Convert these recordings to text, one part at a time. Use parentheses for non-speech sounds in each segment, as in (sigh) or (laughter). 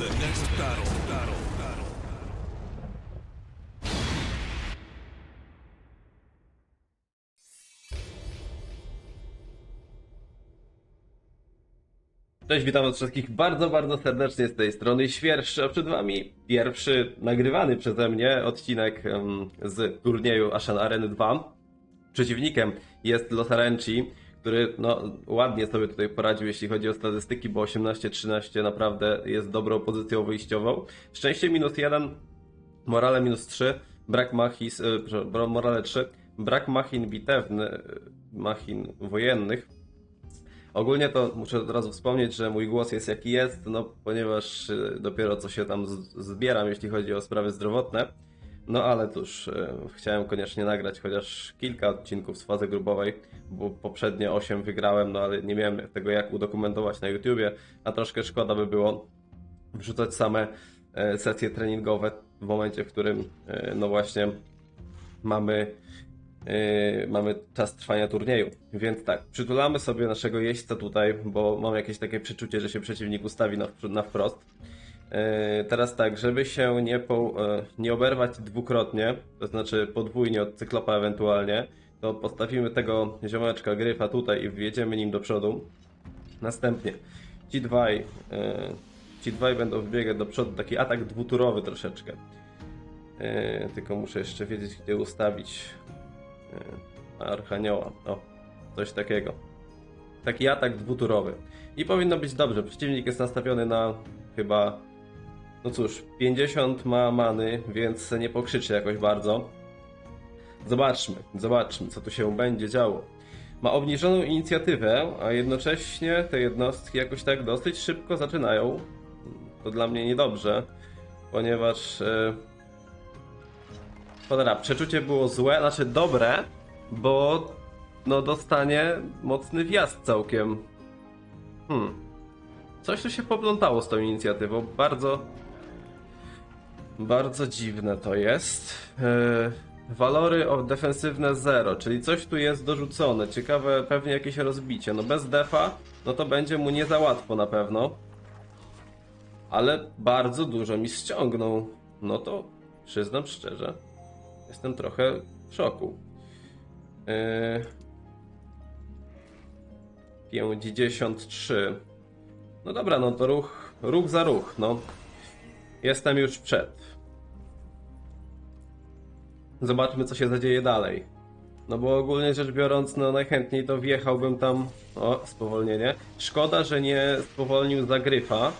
the next battle. Battle. Cześć, witam was wszystkich bardzo, bardzo serdecznie z tej strony. Świerszczy, a przed wami pierwszy nagrywany przeze mnie odcinek z turnieju Ashen Areny 2. Przeciwnikiem jest Los który no, ładnie sobie tutaj poradził, jeśli chodzi o statystyki, bo 18-13 naprawdę jest dobrą pozycją wyjściową. Szczęście minus 1, morale minus 3, brak machis, e, morale 3, brak machin bitewny, e, machin wojennych. Ogólnie to muszę od razu wspomnieć, że mój głos jest jaki jest, no ponieważ y, dopiero co się tam zbieram, jeśli chodzi o sprawy zdrowotne. No ale cóż, y, chciałem koniecznie nagrać chociaż kilka odcinków z fazy grupowej, bo poprzednie 8 wygrałem, no ale nie miałem tego jak udokumentować na YouTubie, a troszkę szkoda by było wrzucać same e, sesje treningowe w momencie, w którym e, no właśnie mamy mamy czas trwania turnieju. Więc tak, przytulamy sobie naszego jeźdźca tutaj, bo mam jakieś takie przeczucie, że się przeciwnik ustawi na wprost. Yy, teraz tak, żeby się nie, po, yy, nie oberwać dwukrotnie, to znaczy podwójnie od cyklopa ewentualnie, to postawimy tego ziomeczka gryfa tutaj i wjedziemy nim do przodu. Następnie ci dwaj, yy, ci dwaj będą wbiegać do przodu, taki atak dwuturowy troszeczkę. Tylko muszę jeszcze wiedzieć, gdzie ustawić e, Archanioła. O, coś takiego. Taki atak dwuturowy. I powinno być dobrze. Przeciwnik jest nastawiony na chyba. No cóż, 50 ma many, więc nie pokrzyczy jakoś bardzo. Zobaczmy, zobaczmy, co tu się będzie działo. Ma obniżoną inicjatywę, a jednocześnie te jednostki jakoś tak dosyć szybko zaczynają. To dla mnie niedobrze, ponieważ. Cholera, przeczucie było złe, znaczy dobre, bo no dostanie mocny wjazd całkiem. Hmm. Coś tu się poplątało z tą inicjatywą. Bardzo. Bardzo dziwne to jest. Yy, walory o defensywne 0, czyli coś tu jest dorzucone. Ciekawe, pewnie jakieś rozbicie. No bez defa, no to będzie mu nie za łatwo na pewno. Ale bardzo dużo mi ściągnął. No to przyznam szczerze. Jestem trochę w szoku. Yy... 53. No dobra, no to ruch, ruch za ruch, no. Jestem już przed. Zobaczmy, co się zadzieje dalej. No bo ogólnie rzecz biorąc, no najchętniej to wjechałbym tam... O, spowolnienie. Szkoda, że nie spowolnił zagryfa.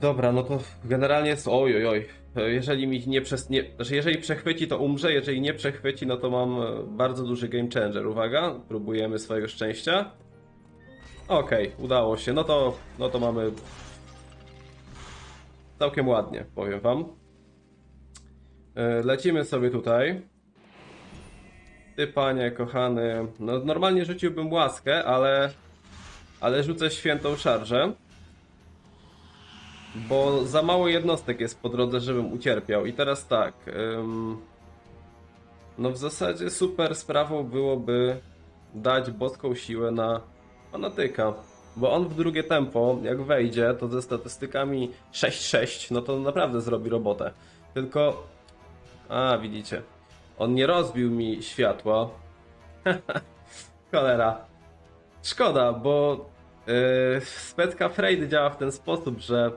Dobra, no to generalnie jest. Oj, oj, oj. Jeżeli mi nie przez. Nie, znaczy, jeżeli przechwyci, to umrze. Jeżeli nie przechwyci, no to mam e, bardzo duży game changer. Uwaga, próbujemy swojego szczęścia. Okej, udało się. No to, no to mamy. Całkiem ładnie, powiem wam. E, Lecimy sobie tutaj. Ty, panie, kochany. No, normalnie rzuciłbym łaskę, ale. Ale rzucę świętą szarżę. Bo za mało jednostek jest po drodze, żebym ucierpiał. I teraz tak. ym, no w zasadzie super sprawą byłoby dać boską siłę na fanatyka. Bo on w drugie tempo, jak wejdzie, to ze statystykami 6-6, no to naprawdę zrobi robotę. Tylko. A, widzicie. On nie rozbił mi światła. (laughs) Cholera. Szkoda, bo yy, spetka Freud działa w ten sposób, że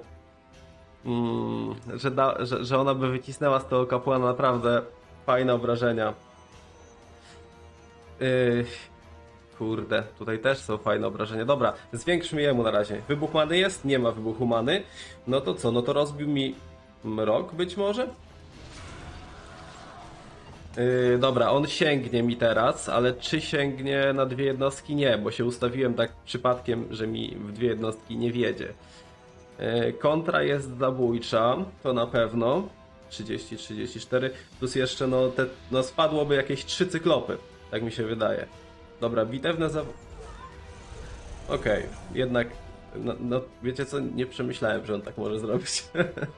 Mm, że, da, że, że ona by wycisnęła z tego kapłana naprawdę fajne obrażenia. Yy, kurde, tutaj też są fajne obrażenia. Dobra, zwiększmy jemu na razie. Wybuch many jest? Nie ma wybuchu many. No to co? No to rozbił mi mrok być może? Yy, dobra, on sięgnie mi teraz, ale czy sięgnie na dwie jednostki? Nie, bo się ustawiłem tak przypadkiem, że mi w dwie jednostki nie wiedzie. E, Kontra jest zabójcza, to na pewno. 30-34, plus jeszcze no, te, no spadłoby jakieś trzy cyklopy, tak mi się wydaje. Dobra, bitewne za... Okej, jednak, no, no wiecie co, nie przemyślałem, że on tak może zrobić.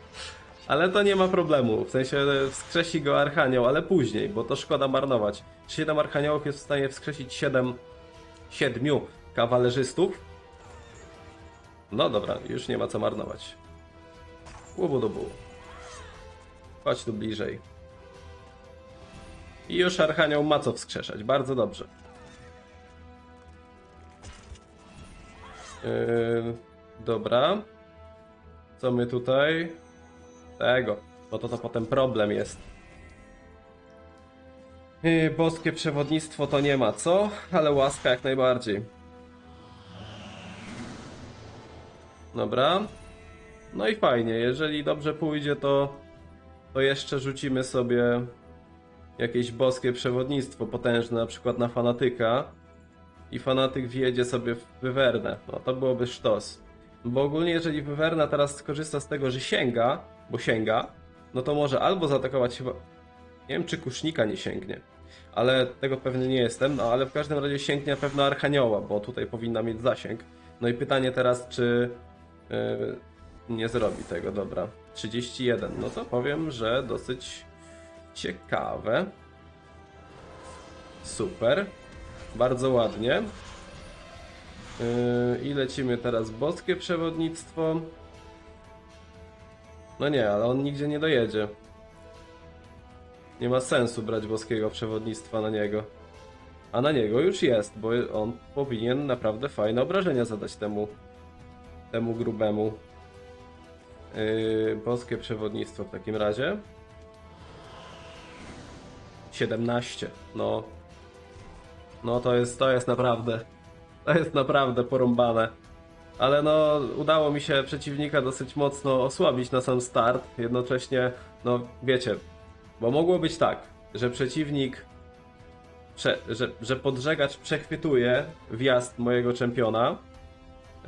(laughs) ale to nie ma problemu, w sensie wskrzesi go Archanioł, ale później, bo to szkoda marnować. 7 Archaniołów jest w stanie wskrzesić 7, 7 kawalerzystów, No dobra, już nie ma co marnować. Łubu do buł. Chodź tu bliżej. I już Archanioł ma co wskrzeszać, bardzo dobrze. Yy, dobra. Co my tutaj? Tego, bo to to potem problem jest. Yy, boskie przewodnictwo to nie ma co, ale łaska jak najbardziej. Dobra. No i fajnie, jeżeli dobrze pójdzie, to, to jeszcze rzucimy sobie jakieś boskie przewodnictwo potężne, na przykład na fanatyka. I fanatyk wjedzie sobie w Wywernę. No to byłoby sztos. Bo ogólnie, jeżeli Wywerna teraz skorzysta z tego, że sięga, bo sięga, no to może albo zaatakować chyba. Nie wiem, czy kusznika nie sięgnie. Ale tego pewny nie jestem, no ale w każdym razie sięgnie pewno Archanioła, bo tutaj powinna mieć zasięg. No i pytanie teraz, czy Yy, nie zrobi tego, dobra. 31, no to powiem, że dosyć ciekawe. Super. Bardzo ładnie. Yy, I lecimy teraz boskie przewodnictwo. No nie, ale on nigdzie nie dojedzie. Nie ma sensu brać boskiego przewodnictwa na niego. A na niego już jest, bo on powinien naprawdę fajne obrażenia zadać temu temu grubemu. Yy, boskie przewodnictwo w takim razie. 17. No. No to jest, to jest naprawdę. To jest naprawdę porąbane. Ale no, udało mi się przeciwnika dosyć mocno osłabić na sam start. Jednocześnie, no wiecie, bo mogło być tak, że przeciwnik, prze, że, że podżegacz przechwytuje wjazd mojego czempiona,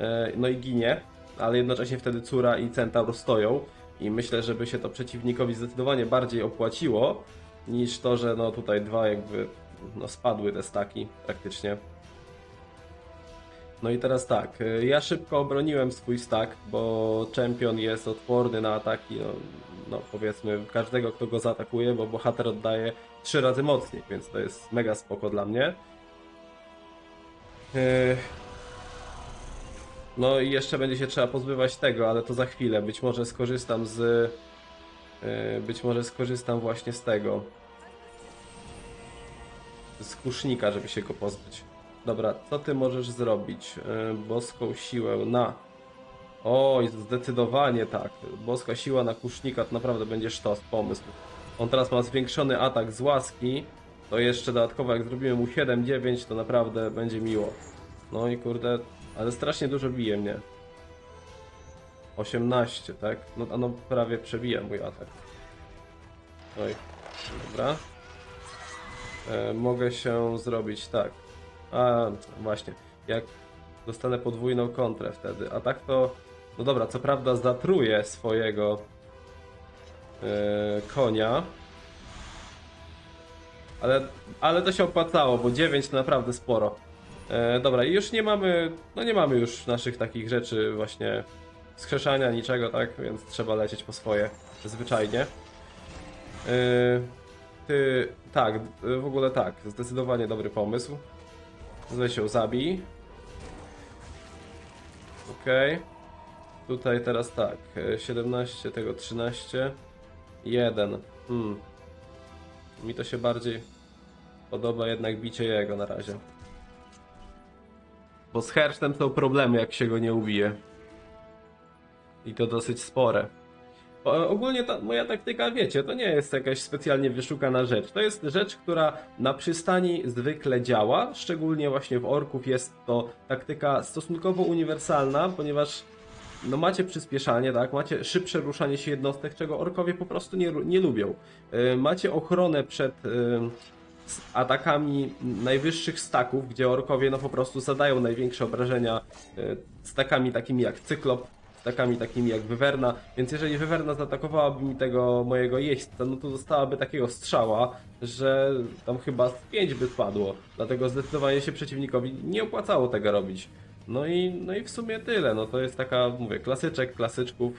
E, no i ginie, ale jednocześnie wtedy Cura i Centaur stoją i myślę, żeby się to przeciwnikowi zdecydowanie bardziej opłaciło niż to, że no tutaj dwa jakby no spadły te staki praktycznie. No i teraz tak, e, ja szybko obroniłem swój stack, bo Champion jest odporny na ataki, no, no powiedzmy każdego kto go zaatakuje, bo bohater oddaje trzy razy mocniej, więc to jest mega spoko dla mnie. Yy, no i jeszcze będzie się trzeba pozbywać tego, ale to za chwilę. Być może skorzystam z. yy, Być może skorzystam właśnie z tego. Z kusznika, żeby się go pozbyć. Dobra, co ty możesz zrobić? Yy, Boską siłę na. Oj, zdecydowanie tak. Boska siła na kusznika to naprawdę będzie sztos, pomysł. On teraz ma zwiększony atak z łaski. To jeszcze dodatkowo, jak zrobimy mu 7-9, to naprawdę będzie miło. No i kurde, ale strasznie dużo bije mnie. 18, tak? No, no prawie przebija mój atak. Oj, dobra. E, mogę się zrobić tak. A, właśnie. Jak dostanę podwójną kontrę wtedy. A tak to. No dobra, co prawda zatruję swojego e, konia. Ale, ale to się opłacało, bo 9 to naprawdę sporo. E, dobra, i już nie mamy, no nie mamy już naszych takich rzeczy właśnie skrzeszania, niczego, tak? Więc trzeba lecieć po swoje zwyczajnie. E, ty, tak, w ogóle tak, zdecydowanie dobry pomysł. Weź się zabij. Okej. Tutaj teraz tak, e, 17, tego 13, 1. Hmm. Mi to się bardziej podoba jednak bicie jego na razie. Bo z hersztem są problemy, jak się go nie ubije. I to dosyć spore. Ogólnie ta moja taktyka, wiecie, to nie jest jakaś specjalnie wyszukana rzecz. To jest rzecz, która na przystani zwykle działa. Szczególnie właśnie w orków jest to taktyka stosunkowo uniwersalna, ponieważ no macie przyspieszanie, tak? Macie szybsze ruszanie się jednostek, czego orkowie po prostu nie, nie lubią. Yy, macie ochronę przed z atakami najwyższych staków, gdzie orkowie no po prostu zadają największe obrażenia yy, stakami takimi jak Cyklop, stakami takimi jak Wywerna, więc jeżeli Wywerna zaatakowałaby mi tego mojego jeźdźca, no to dostałaby takiego strzała, że tam chyba z 5 by spadło, dlatego zdecydowanie się przeciwnikowi nie opłacało tego robić. No i, no i w sumie tyle, no to jest taka, mówię, klasyczek klasyczków,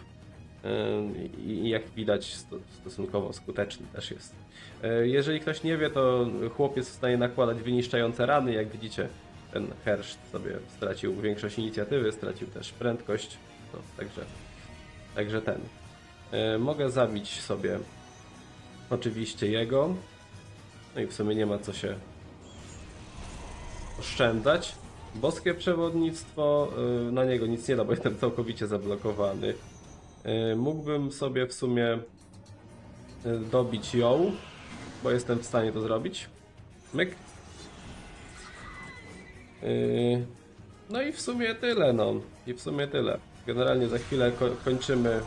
Yy, i jak widać sto- stosunkowo skuteczny też jest. Yy, Jeżeli ktoś nie wie, to chłopiec w stanie nakładać wyniszczające rany, jak widzicie. ten Herszt sobie stracił większość inicjatywy, stracił też prędkość, także, także ten. E, mogę zabić sobie oczywiście jego, no i w sumie nie ma co się oszczędzać. Boskie przewodnictwo, y, na niego nic nie da, bo jestem całkowicie zablokowany. Y, Mógłbym sobie w sumie dobić ją, bo jestem w stanie to zrobić. Myk. No i w sumie tyle, no. I w sumie tyle. Generalnie za chwilę ko kończymy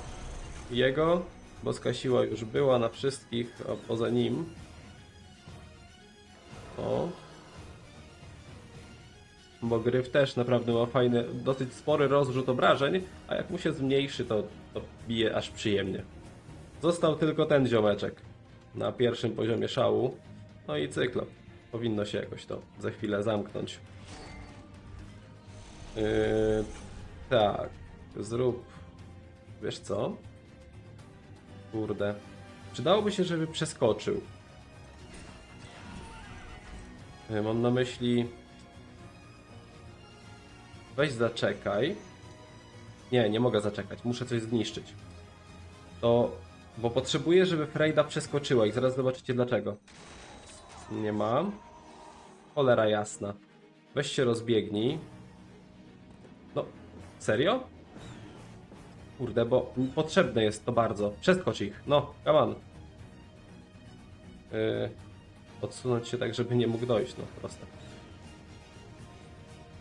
jego. Boska siła już była na wszystkich, a poza nim. O, bo gryf też naprawdę ma fajny, dosyć spory rozrzut obrażeń, a jak mu się zmniejszy, to, to bije aż przyjemnie. Został tylko ten ziomeczek na pierwszym poziomie szału. No i cyklop. Powinno się jakoś to za chwilę zamknąć. Yy, tak, zrób. Wiesz co? Kurde. Przydałoby się, żeby przeskoczył. Mam na myśli. Weź zaczekaj. Nie, nie mogę zaczekać. Muszę coś zniszczyć. To. Bo potrzebuję, żeby Frejda przeskoczyła i zaraz zobaczycie dlaczego. Nie mam. Cholera jasna. Weź się rozbiegnij. No, serio? Kurde, bo potrzebne jest to bardzo. Przeskocz ich. No, come on. Yy, odsunąć się tak, żeby nie mógł dojść. No, proste.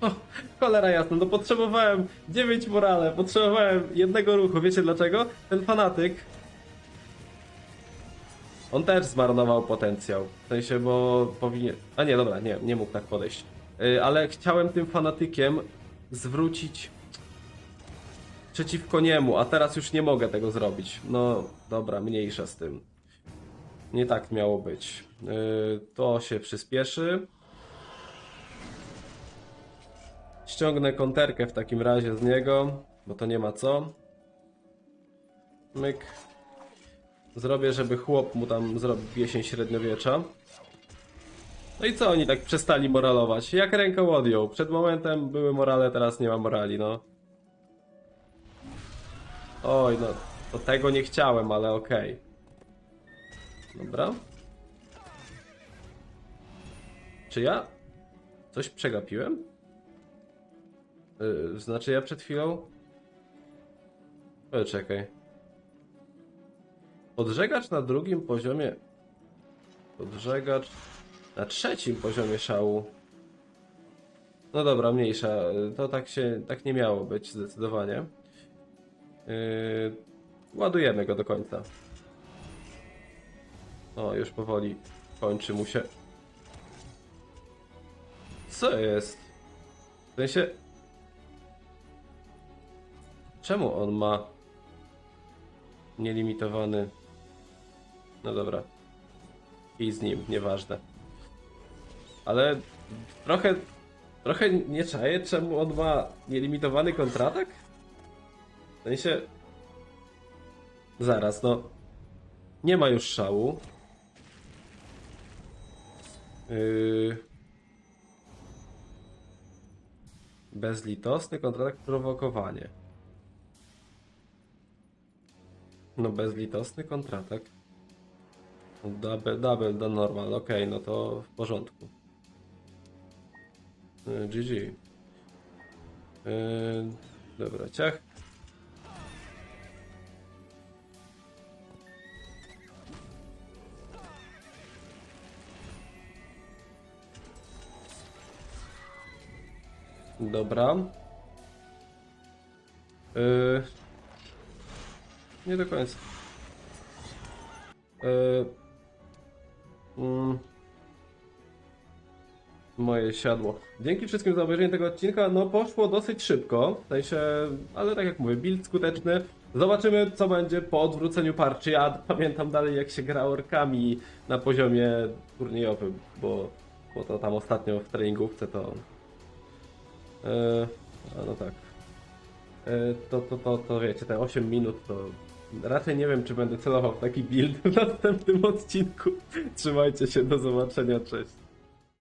O, cholera jasna, no potrzebowałem 9 morale, potrzebowałem jednego ruchu. Wiecie dlaczego? Ten fanatyk. On też zmarnował potencjał. W sensie, bo powinien. A nie, dobra, nie, nie mógł tak podejść. Yy, ale chciałem tym fanatykiem zwrócić przeciwko niemu, a teraz już nie mogę tego zrobić. No dobra, mniejsza z tym. Nie tak miało być. Yy, to się przyspieszy. Ściągnę konterkę w takim razie z niego, bo to nie ma co. Myk. Zrobię, żeby chłop mu tam zrobił jesień średniowiecza. No i co oni tak przestali moralować? Jak ręką odjął? Przed momentem były morale, teraz nie ma morali, no. Oj, no. To tego nie chciałem, ale okej. Dobra. Czy ja coś przegapiłem? Yy, znaczy ja przed chwilą... E, czekaj. Podżegacz na drugim poziomie... Podżegacz na trzecim poziomie szału. No dobra, mniejsza. To tak się... tak nie miało być zdecydowanie. Yy, ładujemy go do końca. O, już powoli kończy mu się. Co jest? W sensie... Czemu on ma nielimitowany... No dobra. I z nim, nieważne. Ale trochę... Trochę nie czaję, czemu on ma nielimitowany kontratak? W sensie... Zaraz, no... Nie ma już szału. Yy... Bezlitosny kontratak prowokowanie. No bezlitosny kontratak. Double, double do normal, okej, no to w porządku. Yy, GG. Yy, dobra, ciach. Dobra. Yy... Nie do końca. Yy... Mm. Moje siadło. Dzięki wszystkim za obejrzenie tego odcinka. No poszło dosyć szybko. W sensie, ale tak jak mówię, build skuteczny. Zobaczymy co będzie po odwróceniu parczy. Ja pamiętam dalej jak się gra orkami na poziomie turniejowym, bo, bo to tam ostatnio w treningówce to no tak. E, to, to, to, to wiecie, te 8 minut to raczej nie wiem, czy będę celował w taki build (laughs) w następnym odcinku. Trzymajcie się, do zobaczenia, cześć.